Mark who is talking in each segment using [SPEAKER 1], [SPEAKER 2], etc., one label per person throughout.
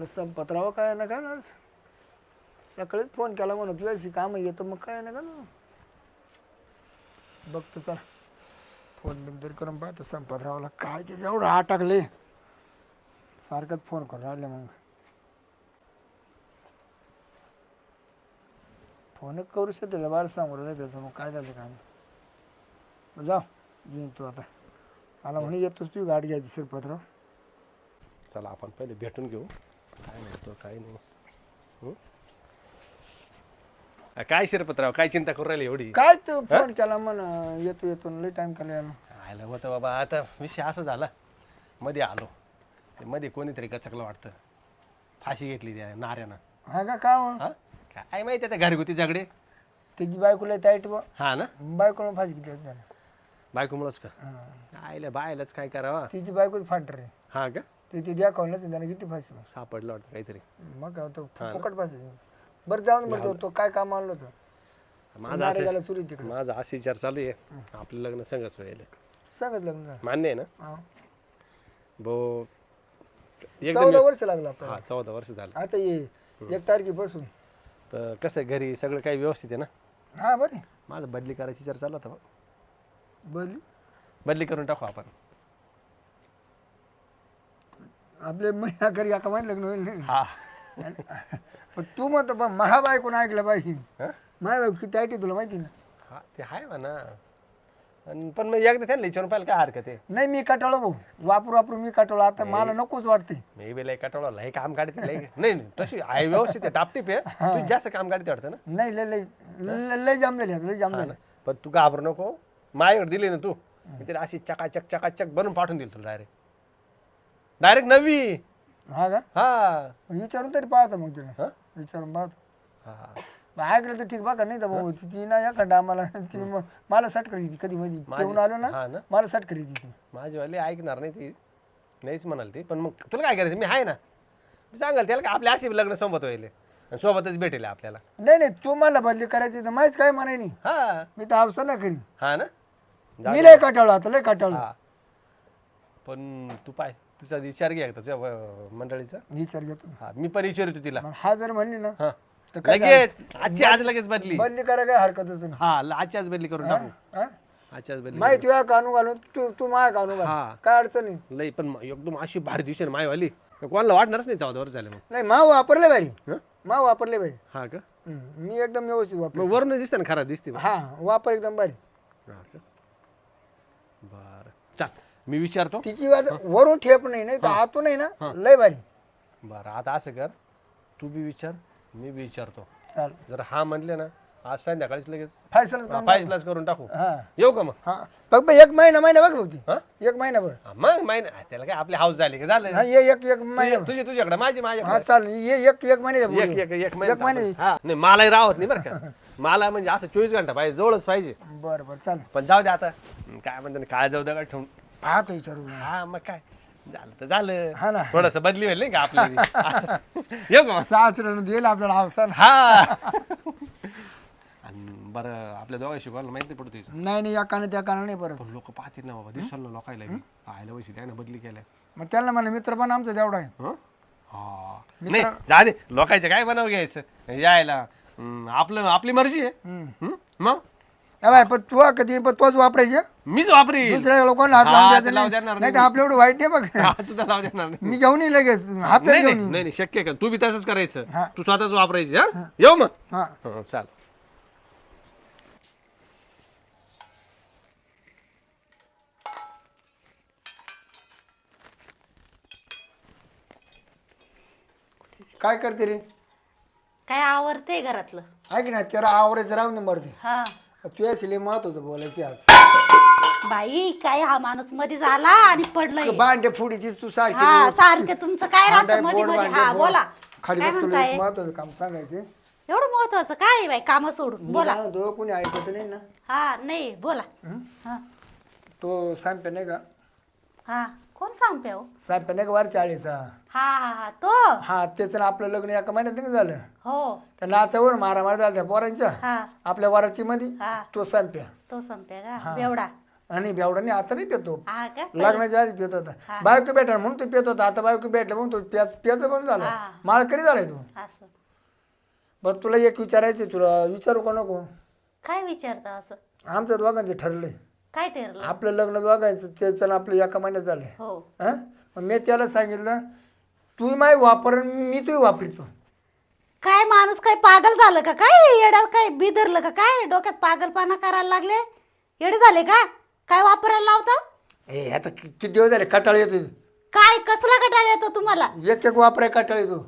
[SPEAKER 1] तुला संपतराव काय ना काय ना? सकाळीच फोन केला म्हणून तुझ्याशी काम येतो मग काय ना का ना? बघतो चला. फोन बिन तरी करून पाहतो संपतरावला. काय ते जेवढं टाकले सारखंच फोन करून राहिले मग. फोन करू शकते बाहेर सांगू राहिले त्याचं मग काय झालं काम? जाऊ येईन तू आता. मला म्हणे येतोच तू गाडी घ्यायची शिरपतराव
[SPEAKER 2] चला आपण पहिले भेटून घेऊ. काय म्हणतो काय नाही? अ, काय शिरपतराव काय चिंता करू राहिली एवढी?
[SPEAKER 1] काय तू फोन केला म्हण येतो येतो लई टाइम केला याला
[SPEAKER 2] आयला होतं बाबा आता विषय असा झाला. मध्ये आलो. ते मध्ये कोणीतरी गचकलं वाटतं. फाशी घेतली त्या नाऱ्यानं.
[SPEAKER 1] हा का का हो?
[SPEAKER 2] हा? काय माहिती आता घरगुती झगडे?
[SPEAKER 1] त्याची बायकोला टाईट बा.
[SPEAKER 2] हा ना?
[SPEAKER 1] बायकोला फाशी किती त्याला
[SPEAKER 2] बायकोमुळंच का. आयला बायलाच काय करावा?
[SPEAKER 1] तिची बायकोच फांटर आहे.
[SPEAKER 2] हा का?
[SPEAKER 1] ते ते द्या कॉलच त्याला किती फाशी
[SPEAKER 2] सापडलं वाटतं काहीतरी.
[SPEAKER 1] मग काय होतं फुकट फाशी बरं जाऊन बरं तो- तो काय काम आणलं होतं?
[SPEAKER 2] माझा असं
[SPEAKER 1] सुरी तिकडे.
[SPEAKER 2] माझा असा विचार चालू आहे. आपलं लग्न संगच व्हायला
[SPEAKER 1] सांगत लग्न झालं.
[SPEAKER 2] मान्य आहे ना?
[SPEAKER 1] हा.
[SPEAKER 2] भाऊ एकदम
[SPEAKER 1] चौदा वर्ष लागलं आपल्याला.
[SPEAKER 2] हा चौदा वर्ष झालं.
[SPEAKER 1] आता ये एक तारखेपासून.
[SPEAKER 2] तर कसं आहे घरी सगळं काही व्यवस्थित आहे ना?
[SPEAKER 1] हा बरं.
[SPEAKER 2] माझं बदली करायची विचार चालू होता बा.
[SPEAKER 1] बदली?
[SPEAKER 2] बदली करून टाकू आपण.
[SPEAKER 1] आपले महिना करी एका महिन्यात लग्न होईल नाही.
[SPEAKER 2] हा.
[SPEAKER 1] पण तू म्हणतो पण महाबायकोनं ऐकलं पाहिजे? महाबायको किती ऐकते तुला माहिती ना?
[SPEAKER 2] हा ते आहे म्हणा. पण मग एकदा त्यांना विचारून पाहिलं काय हरकत आहे?
[SPEAKER 1] नाही मी कटाळो भाऊ. वापरू वापरू मी कटाळो आता मला नकोच वाटते.
[SPEAKER 2] मी बी लय कटाळला. हे काम काढते लय नाही नाही तशी आहे व्यवस्थित आहे. टापटीप आहे. तू जास्त काम काढते वाटतं ना?
[SPEAKER 1] नाही लय लय लय- लय जाम झाली आता लय जाम झाली.
[SPEAKER 2] ना. पण तू घाबरू नको. माझ्याकडे दिली ना तू. मी तिला अशी चकाचक चकाचक बनवून पाठवून दिली तुला डायरेक्ट डायरेक्ट नवी.
[SPEAKER 1] हा का?
[SPEAKER 2] हा.
[SPEAKER 1] विचारून तरी पाहतो मग तिला? विचारून पाहतो.
[SPEAKER 2] हा.
[SPEAKER 1] ऐकलं तर ठीक बघा नाही तर भाऊ ती ना एखादा आम्हाला ती मला सट करी ती कधी
[SPEAKER 2] माझी-
[SPEAKER 1] येऊन आलो ना
[SPEAKER 2] हा ना.
[SPEAKER 1] मला सट करी ती
[SPEAKER 2] माझीवाली ऐकणार नाही ती. नाहीच म्हणाल ती. पण मग तुला काय करायचं? मी आहे ना. मी सांगाल त्याला का आपल्या अशी लग्न सोबत होईल. आणि सोबतच भेटेल आपल्याला.
[SPEAKER 1] नाही नाही तू मला बदली करायची तर माहीच काय म्हणाय नाही.
[SPEAKER 2] हा.
[SPEAKER 1] मी तर हावसा ना करी
[SPEAKER 2] हा ना? जा-
[SPEAKER 1] मी लय कटाळो आता लय कटाळो.
[SPEAKER 2] हा. पण तू पाय. तुझा विचार घे एकदा तुझ्या अं, मंडळीचा.
[SPEAKER 1] विचार घेतो.
[SPEAKER 2] हा मी पण विचारतो तिला.
[SPEAKER 1] मग हा जर म्हणली ना
[SPEAKER 2] हा.
[SPEAKER 1] तर काय
[SPEAKER 2] लगेच आजची आज लगेच बदली.
[SPEAKER 1] बदली करा काय हरकतच नाही.
[SPEAKER 2] हा ल- आजची आज बदली करून टाकू.
[SPEAKER 1] हा?
[SPEAKER 2] आजची आज बदली
[SPEAKER 1] माहिती वेळा कानू घालून तू तू माया कानू
[SPEAKER 2] हा.
[SPEAKER 1] काय अडचण नाही.
[SPEAKER 2] लई पण म- एकदम अशी भारी दिवशी ना मायवाली. कोणाला वाटणारच नाही चौदा वर्ष झाले मग.
[SPEAKER 1] नाही मा वापरले बाई
[SPEAKER 2] हं?
[SPEAKER 1] मा वापरले बाई
[SPEAKER 2] हा का?
[SPEAKER 1] हम्म, मी एकदम व्यवस्थित वापर
[SPEAKER 2] मग वरून दिसते ना खरा दिसते
[SPEAKER 1] हा वापर एकदम भारी.
[SPEAKER 2] हा का? मी विचारतो.
[SPEAKER 1] तिची वाद वरून ठेप नाही नाही तर आतून नाही ना लय भारी.
[SPEAKER 2] बरं आता असं कर. तू बी विचार मी बी विचारतो.
[SPEAKER 1] चाल
[SPEAKER 2] जर हा म्हणले ना आज संध्याकाळीच लगेच
[SPEAKER 1] फैसला काम
[SPEAKER 2] फायसलाच करून टाकू.
[SPEAKER 1] हा.
[SPEAKER 2] येऊ का मग?
[SPEAKER 1] हा. बघ बघ, एक महिना महिना बघ बघ ती
[SPEAKER 2] हा?
[SPEAKER 1] एक महिनाभर
[SPEAKER 2] हा, मग माहिती नाही त्याला काय आपली हाऊस झाली का? झालं.
[SPEAKER 1] हा ये एक एक महिना
[SPEAKER 2] तुझी तुझी- तुझ्याकडे माझी
[SPEAKER 1] हा
[SPEAKER 2] माझ्याकडे
[SPEAKER 1] चाल ये एक एक महिना
[SPEAKER 2] एक एक एक
[SPEAKER 1] एक
[SPEAKER 2] महिना.
[SPEAKER 1] महिने.
[SPEAKER 2] हा. नाही मलाही राहत नाही बरं का. मला म्हणजे असं चोवीस घंटा पाहिजे जवळच पाहिजे.
[SPEAKER 1] बरं बरं चाल
[SPEAKER 2] पण जाऊ दे आता. काय म्हणते काय जाऊ दे का ठेवून.
[SPEAKER 1] पाहतो विचारू
[SPEAKER 2] हा मग काय? झालं तर झालं.
[SPEAKER 1] हा ना.
[SPEAKER 2] थोडस बदली होईल नाही का आपली असं. येऊ का मग?
[SPEAKER 1] सासऱ्यानं दिलं आपल्याला हवसान
[SPEAKER 2] हा. आणि बरं आपल्या दोघा शिकवायला माहिती पडतो तिचं
[SPEAKER 1] नाही नाही या काने त्या काना नाही परत
[SPEAKER 2] पण लोक पाहतील ना बाबा दिसल ना लोकायला बी. पाहायला वैशी त्यानं बदली केलाय.
[SPEAKER 1] मग त्याला म्हणा मित्र पण आमचा तेवढा आहे.
[SPEAKER 2] हं? हा. नाही जा दे. लोकांचं काय बनाव घ्यायचं? यायला. हं, आपलं आपली मर्जी आहे.
[SPEAKER 1] हम्म.
[SPEAKER 2] हं? मग?
[SPEAKER 1] ए बाय पण तू कधी पण तोच वापरायचे
[SPEAKER 2] मीच वापरी
[SPEAKER 1] दुसऱ्या लोकांना हात
[SPEAKER 2] हा,
[SPEAKER 1] लावून
[SPEAKER 2] ते
[SPEAKER 1] द्यायचा
[SPEAKER 2] लावू
[SPEAKER 1] नाही
[SPEAKER 2] देणार
[SPEAKER 1] नाही तर आपलं एवढं वाईट आहे बघ.
[SPEAKER 2] सुद्धा लावू देणार नाही.
[SPEAKER 1] मी घेऊन येईल लगेच. हातात
[SPEAKER 2] नाही
[SPEAKER 1] घेऊन
[SPEAKER 2] नाही
[SPEAKER 1] येईन.
[SPEAKER 2] नाही नाही, शक्य का? तू बी तसंच करायचं.
[SPEAKER 1] हा.
[SPEAKER 2] तू स्वतःच वापरायची हा? येऊ मग.
[SPEAKER 1] हा.
[SPEAKER 2] हं, चाल.
[SPEAKER 1] काय करते रे?
[SPEAKER 3] काय आवडते घरातलं?
[SPEAKER 1] ऐक ना त्याला आवरायचं राहून दे मरते.
[SPEAKER 3] हा.
[SPEAKER 1] तू याची लय महत्वाचं बोलायची आज.
[SPEAKER 3] बाई काय हा माणूसमध्ये झाला आणि पडलंय.
[SPEAKER 1] बांडे फुडीचीच तू सारखी
[SPEAKER 3] हा सारखे तुमचं काय
[SPEAKER 1] भांडे
[SPEAKER 3] राहतं मध्ये
[SPEAKER 1] फोड,
[SPEAKER 3] मध्ये
[SPEAKER 1] भांडे
[SPEAKER 3] हा. बोला.
[SPEAKER 1] खाली
[SPEAKER 3] काय
[SPEAKER 1] बस तुला
[SPEAKER 3] म्हणताय?
[SPEAKER 1] एक महत्वाचं काम सांगायचे.
[SPEAKER 3] एवढं महत्वाचं काय आहे बाई? काम सोडून. बोला.
[SPEAKER 1] तो कोणी ऐकत नाही ना.
[SPEAKER 3] हा नाही बोला.
[SPEAKER 1] हं?
[SPEAKER 3] हा.
[SPEAKER 1] तो सांप्या नाही का?
[SPEAKER 3] हा. कोण सांगते हो?
[SPEAKER 1] सांप्या नाही का वार चाळीचा
[SPEAKER 3] हा हा हा. तो?
[SPEAKER 1] हा त्याचं ना आपलं लग्न एका महिन्यात नाही का झालं?
[SPEAKER 3] हो.
[SPEAKER 1] त्या नाचावर मारा मारा झाला त्या पोरांच्या?
[SPEAKER 3] हा.
[SPEAKER 1] आपल्या वराची मध्ये
[SPEAKER 3] हा.
[SPEAKER 1] तो सांप्या.
[SPEAKER 3] तो संपे का? बेवडा.
[SPEAKER 1] आणि बेवडा नाही आता नाही पितो.
[SPEAKER 3] हा का?
[SPEAKER 1] लग्नाच्या आधी पित होता. बायको भेटा म्हणून तू पित होता आता बायको भेटला म्हणून तू प्याचं बंद झालं?
[SPEAKER 3] हा.
[SPEAKER 1] माळ करी झालाय तू.
[SPEAKER 3] असं.
[SPEAKER 1] बरं तुला एक विचारायचं तुला विचारू का नको?
[SPEAKER 3] काय विचारता असं?
[SPEAKER 1] आमचं दोघांचे ठरलंय
[SPEAKER 3] काय ठरलं?
[SPEAKER 1] आपलं लग्न दोघांचं त्याचं आणि आपलं एका महिन्यात झालंय
[SPEAKER 3] हो.
[SPEAKER 1] हा? मग मी त्याला सांगितलं तू माय वापर आणि मी तुही वापरितो.
[SPEAKER 3] काय माणूस काय पागल झालं का? काय येड्यात काय बिदरलं का? काय? डोक्यात पागलपणा करायला लागले? येडे झाले का? काय वापरायला लावता?
[SPEAKER 1] ए आता कि- किती दिवस झाले कटाळ येतो
[SPEAKER 3] काय? कसला कटाळ येतो तुम्हाला?
[SPEAKER 1] एक एक वापराय कटाळ येतो.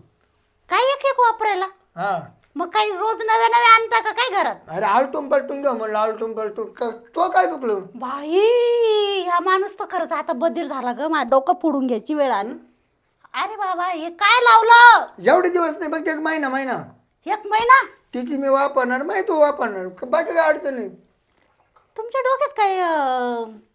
[SPEAKER 3] काय एक एक वापरायला?
[SPEAKER 1] हा.
[SPEAKER 3] मग काही रोज नव्या नव्या आणता का? काय घरात?
[SPEAKER 1] अरे आलटून पलटून घेऊ म्हणलं आलटून पलटून. क- तो काय चुकलं?
[SPEAKER 3] बाई हा माणूस तर खरंच आता बधीर झाला ग माझं डोकं फोडून घ्यायची वेळ आली. अरे बाबा हे काय लावलं?
[SPEAKER 1] एवढे दिवस नाही बघ एक महिना महिना.
[SPEAKER 3] एक महिना?
[SPEAKER 1] तिची मी वापरणार माहिती तू वापरणार. क- बाकी काय अडचण नाही.
[SPEAKER 3] तुमच्या डोक्यात काय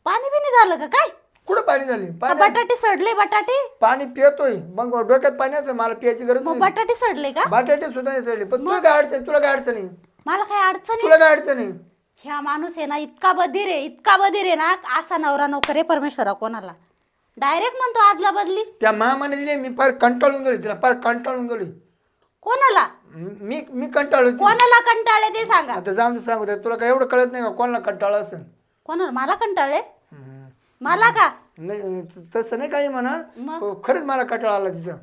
[SPEAKER 3] पाणी बिनी झालं का काय?
[SPEAKER 1] कुठं पाणी झाली? पाणी
[SPEAKER 3] बटाटे सडले बटाटे?
[SPEAKER 1] पाणी पियतोय. मग डोक्यात पाण्याचं मला पियाची गरज
[SPEAKER 3] मग
[SPEAKER 1] नाही.
[SPEAKER 3] बटाटे सडले का?
[SPEAKER 1] बटाटे सुद्धा नाही चढले पण तुला काय अडचण तुला काय अडचण नाही
[SPEAKER 3] मला काय अडचण आहे?
[SPEAKER 1] तुला काय अडचण नाही
[SPEAKER 3] ह्या माणूस आहे ना इतका बधीर आहे इतका बधीर आहे ना असा नवरा नोकर आहे परमेश्वरा कोणाला? डायरेक्ट म्हणतो आदला बदली.
[SPEAKER 1] त्या मामाने दिले मी फार कंटाळून गेली तिला फार कंटाळून गेली
[SPEAKER 3] कोणाला?
[SPEAKER 1] मी मी कंटाळलो.
[SPEAKER 3] कोणाला कंटाळे ते सांगा.
[SPEAKER 1] आता जाऊन सांगू दे तुला काय एवढं कळत नाही का कोणाला कंटाळा असेल?
[SPEAKER 3] कोणाला? मला कंटाळे मला का?
[SPEAKER 1] नाही तसं नाही काही म्हणा.
[SPEAKER 3] मग?
[SPEAKER 1] हो, खरंच मला कंटाळा आला तिचं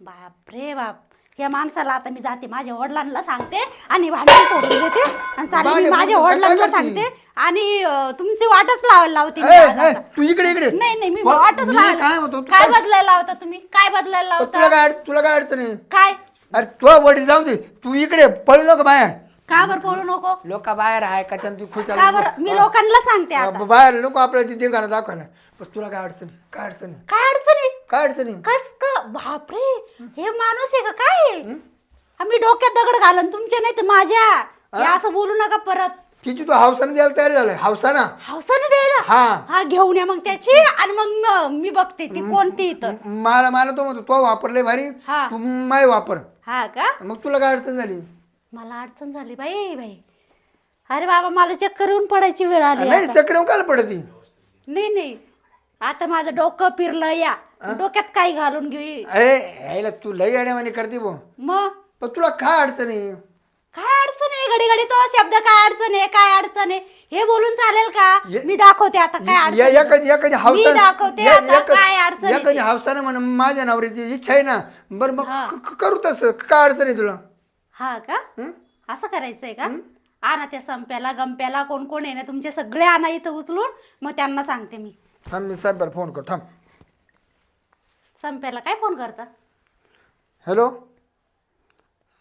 [SPEAKER 3] बाप रे बाप. या माणसाला आता मी जाते माझ्या वडिलांना सांगते आणि भांडण तोडून देते आणि चालेल मी
[SPEAKER 1] भांडण
[SPEAKER 3] माझ्या
[SPEAKER 1] काय
[SPEAKER 3] वडिलांना
[SPEAKER 1] करते?
[SPEAKER 3] सांगते आणि अं, तुमची वाटच लावायला लावते मी
[SPEAKER 1] ए,
[SPEAKER 3] आज
[SPEAKER 1] ए,
[SPEAKER 3] आता.
[SPEAKER 1] तू इकडे इकडे.
[SPEAKER 3] नाही नाही मी वाटच
[SPEAKER 1] मी काय म्हणतो तू
[SPEAKER 3] काय
[SPEAKER 1] काय-
[SPEAKER 3] बदलायला लावता तुम्ही? काय बदलायला
[SPEAKER 1] तुला
[SPEAKER 3] लावता?
[SPEAKER 1] काय अड- तुला काय अडचण आहे?
[SPEAKER 3] काय?
[SPEAKER 1] अरे तुला वडील जाऊ दे तू इकडे पळू नको बाहेर.
[SPEAKER 3] का बरं पळू नको?
[SPEAKER 1] लोक बाहेर आहे का त्यांना तू खुश
[SPEAKER 3] का बरं? मी लोकांना सांगते आता.
[SPEAKER 1] बाहेर नको आपल्याला तिथे गाणं दाखवायला पण तुला काय अडचण? काय अडचण?
[SPEAKER 3] काय अडचणी
[SPEAKER 1] काय अडचण?
[SPEAKER 3] कस का? बापरे हे माणूस आहे का? काय? आम्ही डोक्यात दगड घालन तुमच्या नाही तर माझ्या. हे? असं बोलू नका परत.
[SPEAKER 1] तिची तू हावसानं द्यायला तयार झालाय हावसाना?
[SPEAKER 3] हौसाने द्यायला?
[SPEAKER 1] हा.
[SPEAKER 3] हा घेऊन या मग त्याची आणि मग म- बघते ती कोणती
[SPEAKER 1] म- मला मला तो म्हणतो तो वापरले भारी.
[SPEAKER 3] हा.
[SPEAKER 1] तू माय वापर.
[SPEAKER 3] हा का?
[SPEAKER 1] मग तुला काय अडचण झाली?
[SPEAKER 3] मला अडचण झाली बाई बाई. अरे बाबा मला चक्कर येऊन पडायची वेळ आली
[SPEAKER 1] नाही
[SPEAKER 3] आता.
[SPEAKER 1] चक्र काय पडती?
[SPEAKER 3] नाही नाही. आता माझं डोकं फिरलं या. डोक्यात काय घालून घेऊ?
[SPEAKER 1] अरे यायला तू लई अड्यावानी करते बो
[SPEAKER 3] मग?
[SPEAKER 1] पण तुला काय अडचण आहे?
[SPEAKER 3] काय अडचण आहे? घडी घडी तो शब्द काय अडचण आहे? काय अडचण आहे? हे बोलून चालेल का?
[SPEAKER 1] ये-
[SPEAKER 3] मी दाखवते आता काय अडचण
[SPEAKER 1] या-
[SPEAKER 3] आहे.
[SPEAKER 1] एखादी एखादी
[SPEAKER 3] मी दाखवते आता काय अडचण आहे
[SPEAKER 1] एखादी
[SPEAKER 3] ते.
[SPEAKER 1] हावसानं म्हण माझ्या नवऱ्याची इच्छा आहे ना. बरं मग
[SPEAKER 3] हा.
[SPEAKER 1] क- क- करू तसं. काय अडचण आहे तुला?
[SPEAKER 3] हा का?
[SPEAKER 1] हं?
[SPEAKER 3] असं करायचंय का? आणा त्या संप्याला गंप्याला कोण कोण आहे ना तुमचे सगळे आणा इथं उचलून मग त्यांना सांगते मी.
[SPEAKER 1] थांब मी साहेबाला फोन कर थांब.
[SPEAKER 3] संप्याला काय फोन करता?
[SPEAKER 1] हॅलो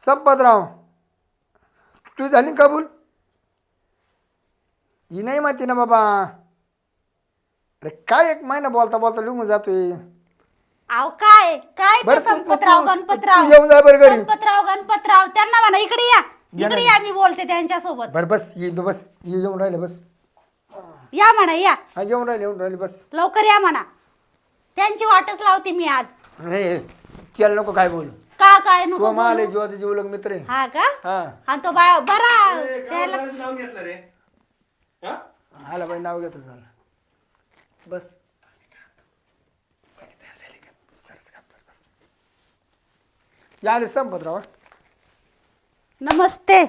[SPEAKER 1] संपतराव तू झाली कबूल? ही नाही माहिती ना बाबा. अरे काय एक महिना बोलता बोलता लिहून जातोय.
[SPEAKER 3] आव काय? काय
[SPEAKER 1] बरं, तू- तू-
[SPEAKER 3] संपतराव
[SPEAKER 1] तू-
[SPEAKER 3] गणपतराव.
[SPEAKER 1] तू येऊन जा बरं घरी.
[SPEAKER 3] संपतराव गणपतराव. त्यांना म्हणा इकडे या.
[SPEAKER 1] या
[SPEAKER 3] इकडे. या मी बोलते त्यांच्यासोबत
[SPEAKER 1] बरं बस ये तू बस. ये येऊन राहिले बस.
[SPEAKER 3] या म्हणा या.
[SPEAKER 1] हा येऊन राहिले येऊन राहिले बस.
[SPEAKER 3] लवकर या म्हणा. त्यांची वाटच लावते मी आज.
[SPEAKER 1] त्याला नको काय बोल.
[SPEAKER 3] का काय
[SPEAKER 1] तू
[SPEAKER 3] नको
[SPEAKER 1] मला
[SPEAKER 3] बोलू?
[SPEAKER 1] जीवाचा जीवलग मित्र आहे.
[SPEAKER 3] हा का?
[SPEAKER 1] हा.
[SPEAKER 3] आणि तो बाय बरा. त्याला
[SPEAKER 2] नाव घेतलं रे? हा?
[SPEAKER 1] आला बाई नाव घेतो झालं बस. आले संपतराव
[SPEAKER 3] नमस्ते.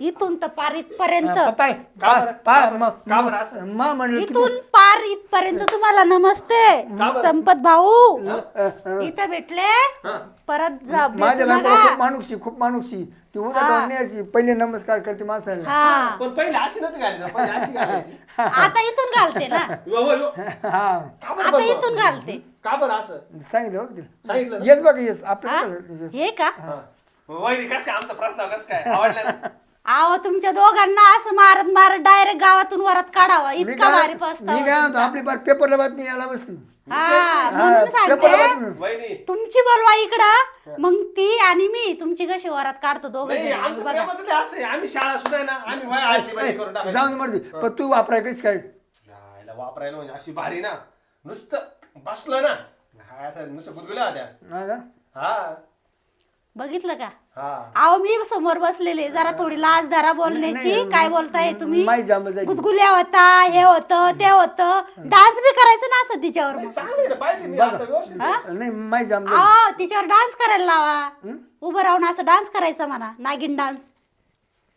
[SPEAKER 3] इथून तर पार इथपर्यंत.
[SPEAKER 1] पाय
[SPEAKER 2] का बरं? का बरं असं?
[SPEAKER 1] मा म्हणलं की
[SPEAKER 3] इथून पार इथपर्यंत तुम्हाला नमस्ते. संपत भाऊ. इथं भेटले. परत जा
[SPEAKER 1] माझ्या
[SPEAKER 3] भेटू.
[SPEAKER 1] खूप माणूकशी खूप माणूकशी ती उद्या नाही अशी पहिले नमस्कार करते माणसाला
[SPEAKER 3] हा.
[SPEAKER 2] पण पहिले अशी नव्हती घाली ना, पहिले अशी घालायची.
[SPEAKER 3] आता इथून घालते ना.
[SPEAKER 2] यो, यो, यो.
[SPEAKER 1] हा.
[SPEAKER 2] का बरं
[SPEAKER 3] आता
[SPEAKER 2] बरं?
[SPEAKER 3] इथून घालते.
[SPEAKER 2] का बरं असं?
[SPEAKER 1] सांगितलं बघ तिला.
[SPEAKER 2] सांगितलं
[SPEAKER 1] येस बघ येस.
[SPEAKER 3] हा? हे का?
[SPEAKER 2] हा. वहिनी कस काय आमचा प्रस्ताव कस काय? आवडला ना?
[SPEAKER 3] आहो तुमच्या दोघांना असं मारत मारत डायरेक्ट गावातून वरात काढावा.
[SPEAKER 1] मी
[SPEAKER 3] इतका
[SPEAKER 1] काय
[SPEAKER 3] भारी
[SPEAKER 1] मी
[SPEAKER 3] पस्ताव
[SPEAKER 1] काय म्हणतो आपली बार पेपरला बातमी यायला बसली.
[SPEAKER 3] हा
[SPEAKER 1] हा,
[SPEAKER 3] सांगते.
[SPEAKER 2] वहिनी.
[SPEAKER 3] तुमची बोलवा इकडं. मग ती आणि मी तुमची कशी वरात काढतो दोघं
[SPEAKER 2] नाही
[SPEAKER 3] जण.
[SPEAKER 2] आमचं
[SPEAKER 3] बघा.
[SPEAKER 2] प्रेमच लय असं आहे. आम्ही शाळा सुद्धा आहे ना आम्ही वय आली बाई करून
[SPEAKER 1] जाऊन
[SPEAKER 2] टाकायची.
[SPEAKER 1] दे मर्दी पण तू वापराय कशी काय?
[SPEAKER 2] वापरायला म्हणजे अशी भारी ना. नुसतं बसलं ना. हा असं नुसतं गुदगुल्या होत्या.
[SPEAKER 1] हा का?
[SPEAKER 2] हा.
[SPEAKER 3] बघितलं का?
[SPEAKER 2] हा.
[SPEAKER 3] अहो मी समोर बसलेले. जरा थोडी लाज धरा बोलण्याची. काय बोलताय तुम्ही?
[SPEAKER 1] जाईल
[SPEAKER 3] गुदगुल्या होता हे होतं ते होतं. डान्स बी करायचं ना असं तिच्यावर मग?
[SPEAKER 2] चांगली आहे ना पाहिली मी आता व्यवस्थित
[SPEAKER 1] नाही माई जाम जाईल
[SPEAKER 3] अहो तिच्यावर डान्स करायला लावा. उभं राहून असं डान्स करायचा म्हणा. नागिन डान्स.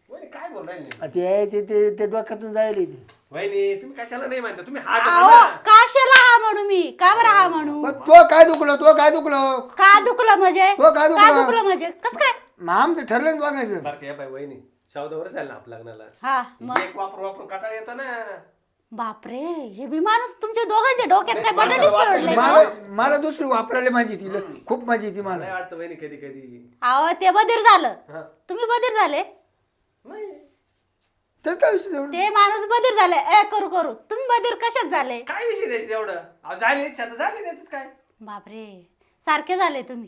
[SPEAKER 2] वहिनी काय बोल राहिली
[SPEAKER 1] ते ते ते ते डोक्यातून जायला ते
[SPEAKER 2] वहिनी तुम्ही कशाला नाही म्हणता? तुम्ही हात.
[SPEAKER 3] काशाला हा म्हणू मी? का बरं हा म्हणू?
[SPEAKER 1] मग तो काय दुखलं? तो काय दुखलं?
[SPEAKER 3] का दुखलं म्हणजे?
[SPEAKER 1] तो काय
[SPEAKER 3] का
[SPEAKER 1] दुखलं?
[SPEAKER 3] दुखलं म्हणजे? कस काय?
[SPEAKER 1] मग आमचं ठरलं ना बघायचं
[SPEAKER 2] बरं का, हे बाई वहिनी चौदा वर्ष झालं लग्नाला.
[SPEAKER 3] हा मग?
[SPEAKER 2] एक वापर वापरून कटाळ येतो ना.
[SPEAKER 3] बापरे हे बी माणूस तुमच्या दोघांच्या डोक्यात काय बटाटे सोडले?
[SPEAKER 2] नाही.
[SPEAKER 1] मला मला दुसरी वापरायला माझी ती खूप माझी ती
[SPEAKER 2] नाही
[SPEAKER 1] मला
[SPEAKER 2] वाटतं वहिनी कधी कधी
[SPEAKER 3] अहो ते बधीर झालं.
[SPEAKER 2] हा.
[SPEAKER 3] तुम्ही बधीर झाले?
[SPEAKER 2] नाही.
[SPEAKER 1] तर काय विषय एवढं?
[SPEAKER 3] ते माणूस बधीर झाले. ए करू करू. तुम्ही बधीर कशात झाले?
[SPEAKER 2] काय विषय द्यायची एवढं अहो, झाली इच्छा तर झाली त्याच्यात काय?
[SPEAKER 3] बापरे. सारखे झाले तुम्ही.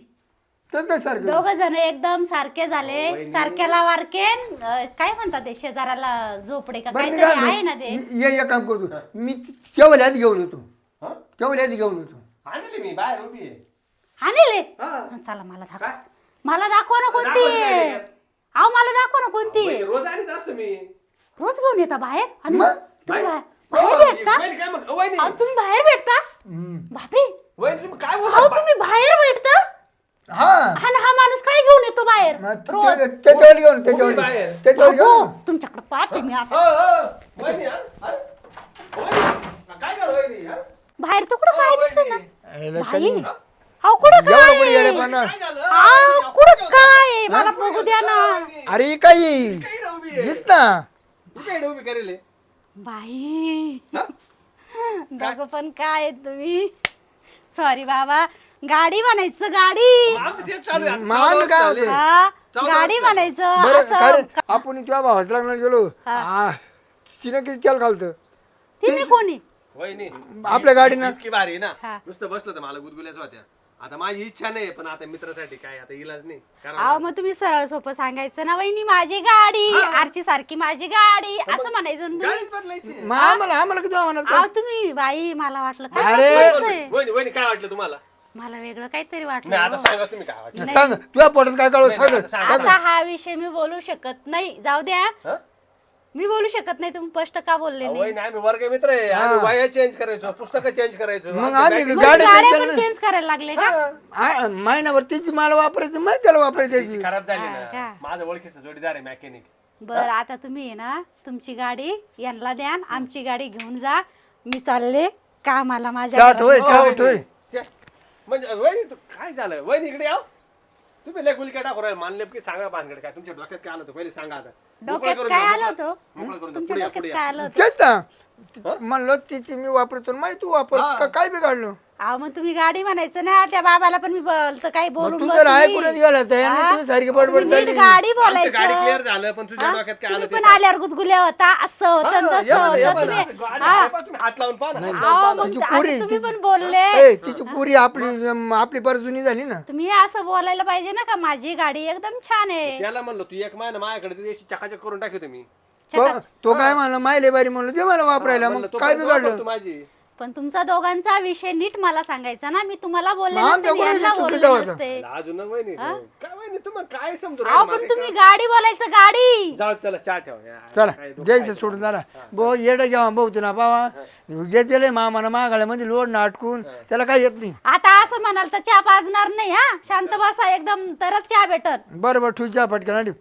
[SPEAKER 1] तर काय सारखं?
[SPEAKER 3] दोघ जण एकदम सारखे झाले.
[SPEAKER 2] वहिनी.
[SPEAKER 3] सारख्याला वारके अं, काय म्हणतात ते? शेजाराला झोपडे का
[SPEAKER 1] बरं मी
[SPEAKER 3] काहीतरी
[SPEAKER 1] काय
[SPEAKER 3] आहे ना ते?
[SPEAKER 1] ये एक काम करतो मी केवळ आधी घेऊन येतो.
[SPEAKER 2] हा?
[SPEAKER 1] केवळ आधी घेऊन येतो.
[SPEAKER 2] आणली मी बाहेर उभी आहे.
[SPEAKER 3] आणले?
[SPEAKER 2] हा.
[SPEAKER 3] चला मला दाखवा.
[SPEAKER 2] काय?
[SPEAKER 3] मला दाखवा ना कोणती.
[SPEAKER 2] दाखवा ना
[SPEAKER 3] आहे
[SPEAKER 2] त्याच्यात.
[SPEAKER 3] अहो मला दाखवा ना कोणती. आहे
[SPEAKER 2] वहिनी, रोज आणीत असतो मी.
[SPEAKER 3] रोज घेऊन येता बाहेर आणि
[SPEAKER 1] मग?
[SPEAKER 3] तुम्ही
[SPEAKER 2] बाहेर?
[SPEAKER 3] बाहेर
[SPEAKER 2] हो,
[SPEAKER 3] भेटता
[SPEAKER 2] वहिनी काय म्हण वहिनी
[SPEAKER 3] अहो, तुम्ही बाहेर भेटता
[SPEAKER 1] हम्म.
[SPEAKER 3] बापरे
[SPEAKER 2] वहिनी तुम्ही काय
[SPEAKER 3] अहो
[SPEAKER 2] बोलता
[SPEAKER 3] तुम्ही बाहेर भेटता
[SPEAKER 1] हा
[SPEAKER 3] आणि हा माणूस काय घेऊन येतो बाहेर
[SPEAKER 1] मग ते-
[SPEAKER 3] रोज
[SPEAKER 1] ते- त्याच्यावर घेऊन त्याच्यावर
[SPEAKER 2] बाहेर.
[SPEAKER 1] त्याच्यावर
[SPEAKER 3] बाबू,
[SPEAKER 1] घेऊन
[SPEAKER 3] तुमच्याकडे पाहते मी आता
[SPEAKER 2] हो, हो. वहिनी, हा? हा? वहिनी, काय झालं वहिनी, हा?
[SPEAKER 3] बाहेर तर कुठं काय
[SPEAKER 2] हो,
[SPEAKER 3] दिसत ना
[SPEAKER 2] वहिनी.
[SPEAKER 1] याला
[SPEAKER 3] बाई
[SPEAKER 1] कधी-
[SPEAKER 3] अहो कुठं
[SPEAKER 1] एवढं
[SPEAKER 3] काय
[SPEAKER 1] कुठे?
[SPEAKER 2] काय झालं?
[SPEAKER 3] अहो, कुठं काय आहे? मला बघू द्या ना
[SPEAKER 2] वहिनी,
[SPEAKER 1] अरे ही काही
[SPEAKER 2] उभी आहे?
[SPEAKER 1] दिस ना
[SPEAKER 2] ही काय उभी करेल?
[SPEAKER 3] बाई
[SPEAKER 2] हा?
[SPEAKER 3] पण काय आहे तुम्ही सॉरी बाबा गाडी म्हणायचं गाडी
[SPEAKER 2] मग आमचं तेच चालू आहे आता.
[SPEAKER 1] मान
[SPEAKER 2] चौदा वर्ष
[SPEAKER 1] काय
[SPEAKER 2] झाले.
[SPEAKER 1] होतं?
[SPEAKER 3] हा
[SPEAKER 2] चौदा
[SPEAKER 3] गाडी. म्हणायचं
[SPEAKER 1] बरं
[SPEAKER 3] असं
[SPEAKER 1] खरं आपण भावाच लागणार गेलो तिने किती तेल घालतं
[SPEAKER 3] तिने कोणी
[SPEAKER 1] आपल्या गाडीनं
[SPEAKER 2] इतकी भारी आहे ना
[SPEAKER 3] हा.
[SPEAKER 2] नुसतं बसलं तर मला गुदगुल्याच होत्या आता माझी इच्छा नाही पण आता मित्रासाठी काय आता इलाज नाही.
[SPEAKER 3] अहो
[SPEAKER 2] कारण
[SPEAKER 3] मग तुम्ही सरळ सोपं सांगायचं ना वहिनी माझी गाडी आरची सारखी माझी गाडी असं म्हणायचं ना तुम्ही.
[SPEAKER 2] गाडीच बदलायची.
[SPEAKER 1] मग आम्हाला आम्हाला किती म्हणत
[SPEAKER 3] अहो तुम्ही बाई मला वाटलं काय
[SPEAKER 1] अरे.
[SPEAKER 3] म्हणायचं आहे?
[SPEAKER 2] वहिनी वहिनी काय वाटलं तुम्हाला?
[SPEAKER 3] मला वेगळं काहीतरी
[SPEAKER 2] नाही
[SPEAKER 3] वाटलं
[SPEAKER 2] आता
[SPEAKER 3] हो.
[SPEAKER 2] सांगा तुम्ही काय वाटलं.
[SPEAKER 1] सांग तुझ्या पोटात काय कळव
[SPEAKER 2] नाही,
[SPEAKER 1] सांग.
[SPEAKER 2] आता
[SPEAKER 3] हा विषय मी बोलू शकत नाही. जाऊ द्या.
[SPEAKER 2] हा?
[SPEAKER 3] मी बोलू शकत नाही तुम्ही स्पष्ट का बोलले नाही?
[SPEAKER 2] आम्ही वर्ग मित्र आहे. आम्ही वया चेंज करायचो पुस्तकं चेंज करायचो.
[SPEAKER 1] मग
[SPEAKER 2] आमच्या
[SPEAKER 1] आम्ही
[SPEAKER 2] बॅगेत-
[SPEAKER 1] गाडी
[SPEAKER 3] गाड्या
[SPEAKER 1] नाही
[SPEAKER 3] पण चेंज करायला लागले का.
[SPEAKER 1] आ- महिनाभर तिची मला वापरायची मग त्याला वापरायची
[SPEAKER 2] तिची खराब झाली ना.
[SPEAKER 3] का?
[SPEAKER 2] माझं ओळखीचं जोडीदार आहे मॅकॅनिक
[SPEAKER 3] बर आता तुम्ही आहे ना तुमची गाडी यांना द्या आणि आमची गाडी घेऊन जा. मी चालले कामाला माझ्या
[SPEAKER 1] चाट होय
[SPEAKER 3] घरात.
[SPEAKER 1] चाट होय.
[SPEAKER 2] म्हणजे वहिनी तू काय झालं? वहिनी इकडे तुम्ही लय गुलिका टाकू राहिले. मानले की सांगा भानगड काय. तुमच्या डोक्यात काय आलं होतं? पहिले सांगा आता. मोकळं
[SPEAKER 3] डोक्यात
[SPEAKER 2] करून
[SPEAKER 3] काय
[SPEAKER 2] द्या,
[SPEAKER 3] आलं
[SPEAKER 2] मोकळं-
[SPEAKER 3] होतं?
[SPEAKER 2] मोकळं करून द्या. तुमच्यापुढे या,
[SPEAKER 3] डोक्यात
[SPEAKER 2] पुढे या.
[SPEAKER 3] काय आलं होतं?
[SPEAKER 1] तेच ना म्हणलं तिची मी वापरतो. माहिती तू वापर.
[SPEAKER 2] हा.
[SPEAKER 1] का- काय बिघडलं?
[SPEAKER 3] अहो मग तुम्ही गाडी म्हणायचं ना त्या बाबाला पण मी बोलतो काही
[SPEAKER 1] मग
[SPEAKER 3] बोलून
[SPEAKER 1] तू
[SPEAKER 3] बसली.
[SPEAKER 1] जर ऐकूनच गेला तर यांनी
[SPEAKER 3] हा?
[SPEAKER 1] तुझी सारखी बडबड
[SPEAKER 3] तुम्ही नीट
[SPEAKER 1] चालली
[SPEAKER 3] गाडी
[SPEAKER 2] आमचं गाडी
[SPEAKER 3] बोलायचं
[SPEAKER 2] झालं पण तुझ्या
[SPEAKER 3] हा?
[SPEAKER 2] डोक्यात काय
[SPEAKER 3] तुम्ही
[SPEAKER 2] आलं ते
[SPEAKER 3] पण
[SPEAKER 2] सांग.
[SPEAKER 3] आल्यावर गुदगुल्या होता असं होतं
[SPEAKER 2] हा,
[SPEAKER 3] तसं
[SPEAKER 2] या बरं, या
[SPEAKER 3] होतं
[SPEAKER 2] बरं.
[SPEAKER 3] तुम्ही
[SPEAKER 2] गाडी
[SPEAKER 3] हा?
[SPEAKER 2] आहे पहा, तुम्ही हात लावून पहा ना, हात लावून
[SPEAKER 3] अहो,
[SPEAKER 2] पहा ना.
[SPEAKER 3] मग
[SPEAKER 1] तिची
[SPEAKER 3] असं
[SPEAKER 1] पुरी,
[SPEAKER 3] तुम्ही
[SPEAKER 1] तिची-
[SPEAKER 3] पण बोलले
[SPEAKER 1] ए तिची पुरी आपली अम, आपली पर जुनी झाली ना
[SPEAKER 3] तुम्ही असं बोलायला पाहिजे ना का माझी गाडी एकदम छान आहे
[SPEAKER 2] त्याला म्हणलं तू एक महिना माझ्याकडे ती चकाचक करून टाकी तुम्ही
[SPEAKER 1] तो तो काय म्हणला मायले बारी म्हणलं ते मला वापरायला
[SPEAKER 2] म्हणलं,
[SPEAKER 1] मग काय बिघडलं
[SPEAKER 2] तू माझी
[SPEAKER 3] पण तुमचा दोघांचा विषय नीट मला सांगायचा ना. मी तुम्हाला बोलले
[SPEAKER 1] मग
[SPEAKER 3] नसते
[SPEAKER 1] आमच्या
[SPEAKER 3] मी यांना
[SPEAKER 1] कोणी
[SPEAKER 3] बोलले
[SPEAKER 1] चुकीचं होतं?
[SPEAKER 3] नसते
[SPEAKER 2] अजून वहिनी काय वहिनी तुम्हाला काय समजू
[SPEAKER 3] अहो
[SPEAKER 2] राहिलं
[SPEAKER 3] पण तुम्ही? गाडी बोलायचं गाडी.
[SPEAKER 2] जाऊ चला चहा ठेवा. या,
[SPEAKER 1] चला
[SPEAKER 2] काय डोकं
[SPEAKER 1] जयचं. सोडून झाला बो येडं जेव्हा भाऊ ना बाबा जे दिले मामाला मागायला म्हणजे लोड ना अटकून त्याला काय येत नाही.
[SPEAKER 3] आता असं म्हणाल तर चहा पाजणार नाही हा? शांत बसा एकदम तरच चहा भेटत
[SPEAKER 1] बरं बरं ठुच्या पटकन आणि